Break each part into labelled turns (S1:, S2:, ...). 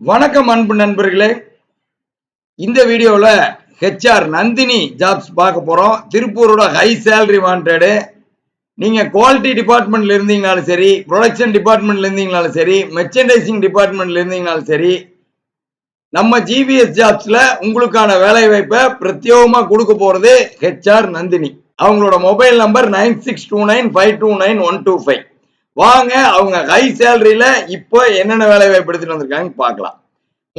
S1: வணக்கம் அன்பு நண்பர்களே. இந்த வீடியோவில் ஹெச்ஆர் நந்தினி ஜாப்ஸ் பார்க்க போகிறோம் திருப்பூரோட ஹை சேலரி வாண்டடு நீங்கள் குவாலிட்டி டிபார்ட்மெண்ட்ல இருந்தீங்கனாலும் சரி ப்ரொடக்ஷன் டிபார்ட்மெண்ட்ல இருந்தீங்கனாலும் சரி மெர்ச்சன்டைசிங் டிபார்ட்மெண்ட்ல இருந்தீங்கனாலும் சரி நம்ம ஜிபிஎஸ் ஜாப்ஸில் உங்களுக்கான வேலை வாய்ப்பை பிரத்யேகமாக கொடுக்க போகிறது ஹெச்ஆர் நந்தினி. அவங்களோட mobile number nine six two nine five two nine one two five வாங்க அவங்க ஹை சேலரியில இப்போ என்னென்ன வேலை வாய்ப்பு எடுத்துட்டு வந்திருக்காங்கன்னு பார்க்கலாம்.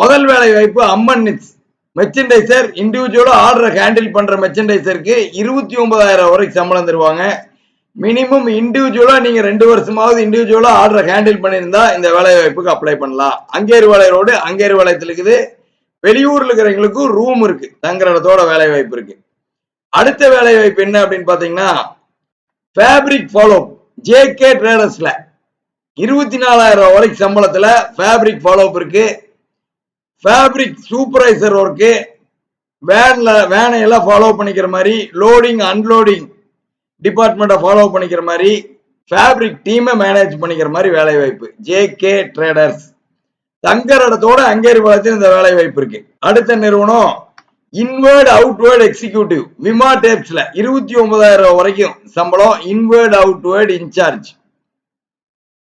S1: முதல் வேலை வாய்ப்பு அம்மன் நிட்ஸ் மெர்ச்சன்டைசர் இண்டிவிஜுவலா ஆர்டரை ஹேண்டில் பண்ற மெர்ச்சன்டைசருக்கு இருபத்தி ஒன்பதாயிரம் வரைக்கும் சம்பளம் தருவாங்க. மினிமம் இண்டிவிஜுவலா நீங்க ரெண்டு வருஷமாவது இண்டிவிஜுவலா ஆர்டரை ஹேண்டில் பண்ணியிருந்தா இந்த வேலை வாய்ப்புக்கு அப்ளை பண்ணலாம். அங்கேரு வேலை ரோடு அங்கேரு வேலையத்தில் இருக்குது. வெளியூர்ல இருக்கிறவங்களுக்கும் ரூம் இருக்கு. தங்குற இடத்தோட வேலை வாய்ப்பு இருக்கு. அடுத்த வேலை வாய்ப்பு என்ன அப்படின்னு பாத்தீங்கன்னா ஃபேப்ரிக் ஃபாலோ ஜே கே ட்ரேடர்ஸ்ல இருபத்தி நாலாயிரம் வரைக்கும் சம்பளத்துல ஃபேப்ரிக் ஃபாலோ இருக்கு. ஃபேப்ரிக் சூப்பர்வைசர் ஒர்க்கு வேன்ல வேனை எல்லாம் ஃபாலோ பண்ணிக்கிற மாதிரி லோடிங் அன்லோடிங் டிபார்ட்மெண்ட்டை ஃபாலோ பண்ணிக்கிற மாதிரி ஃபேப்ரிக் டீமை மேனேஜ் பண்ணிக்கிற மாதிரி வேலை வாய்ப்பு ஜேகே ட்ரேடர்ஸ் தங்கர் இடத்தோட அங்கேரி பாலத்தில் இந்த வேலை வாய்ப்பு இருக்கு. அடுத்த நிறுவனம் இன்வேர்ட் அவுட்வேர்ட் எக்ஸிக்யூட்டிவ் விமா டேப்ஸ்ல இருபத்தி ஒன்பதாயிரம் வரைக்கும் சம்பளம் இன்வேர்ட் அவுட்வேர்ட் இன்சார்ஜ்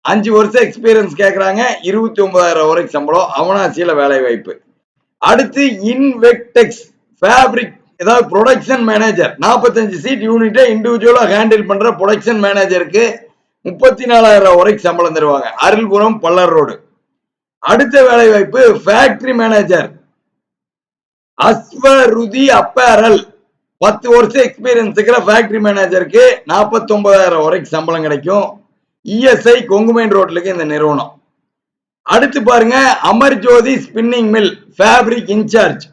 S1: அஞ்சு வருஷம் எக்ஸ்பீரியன்ஸ் கேட்கறாங்க இருபத்தி ஒன்பதாயிரம் வரைக்கும் சம்பளம். அவனாசியில வேலை வாய்ப்பு. அடுத்து இன்வெக்டெக்ஸ் ஃபேப்ரிக் ஏதாவது ப்ரொடக்ஷன் மேனேஜர் நாற்பத்தஞ்சு சீட் யூனிட்டை இண்டிவிஜுவலாக ஹேண்டில் பண்ற ப்ரொடக்ஷன் மேனேஜருக்கு முப்பத்தி நாலாயிரம் வரைக்கும் சம்பளம் தருவாங்க. அருள்புரம் பல்லர் ரோடு. அடுத்த வேலை வாய்ப்பு ஃபேக்டரி மேனேஜர் அஸ்வருதி அப்பேரல். பத்து வருஷம் எக்ஸ்பீரியன்ஸ் இருக்கிற ஃபேக்டரி மேனேஜருக்கு நாற்பத்தி ஒன்பதாயிரம் வரைக்கும் சம்பளம் கிடைக்கும். இஎஸ்ஐ கொங்குமைன் ரோட்லுக்கு இந்த நிறுவனம். அடுத்து பாருங்க Amar Jyothi spinning mill fabric in charge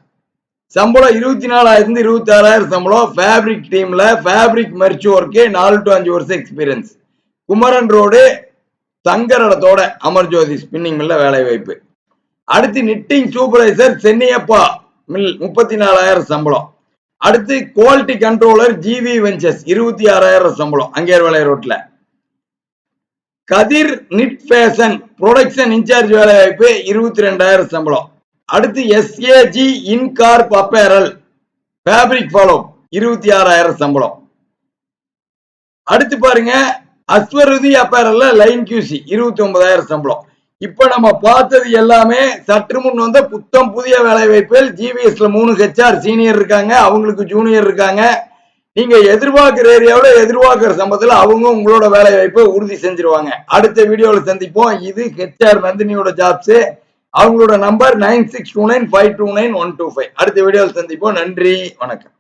S1: சம்பளம் இருபத்தி நாலாயிரத்து இருபத்தி ஆறாயிரம் சம்பளம் ஃபேப்ரிக் டீம்ல ஃபேப்ரிக் மெர்ச் ஒர்க்கு நாலு டு அஞ்சு வருஷம் எக்ஸ்பீரியன்ஸ் குமரன் ரோடு தங்கரடத்தோட அமர் ஜோதி ஸ்பின்னிங் மில்ல வேலை வாய்ப்பு அடுத்து நிட்டிங் சூப்பர்வைசர் சென்னியப்பா. முப்பத்தி நாலாயிரம் சம்பளம். அடுத்து குவாலிட்டி கண்ட்ரோலர் ஜிவி வெஞ்சர்ஸ் இருபத்தி ஆறாயிரம் சம்பளம் அங்கேர் வேலை ரோட்ல. Kathir knit fashion production in charge வேலை வாய்ப்பு இருபத்தி ரெண்டாயிரம் சம்பளம். அடுத்து எஸ்ஏஜி இன்கார் அப்பேரல் ஃபேப்ரிக் ஃபாலோ இருபத்தி ஆறாயிரம் சம்பளம். அடுத்து பாருங்க அஸ்வருதி அப்பேரல்ல லைன் கியூசி இருபத்தி ஒன்பதாயிரம் சம்பளம். இப்ப நம்ம பார்த்தது எல்லாமே சற்று முன் வந்த புத்தம் புதிய வேலை வாய்ப்புகள் ஜிவிஎஸ்ல மூணு ஹெச்ஆர் சீனியர் இருக்காங்க அவங்களுக்கு ஜூனியர் இருக்காங்க. நீங்க எதிர்பார்க்கிற ஏரியாவில் எதிர்பார்க்கிற சம்பளத்தில் அவங்க உங்களோட வேலை வாய்ப்பை உறுதி செஞ்சிருவாங்க. அடுத்த வீடியோவில் சந்திப்போம். இது ஹெச்ஆர் நந்தினியோட ஜாப்ஸ் அவங்களோட number nine six two nine five two nine one two five அடுத்த வீடியோவில் சந்திப்போம். நன்றி. வணக்கம்.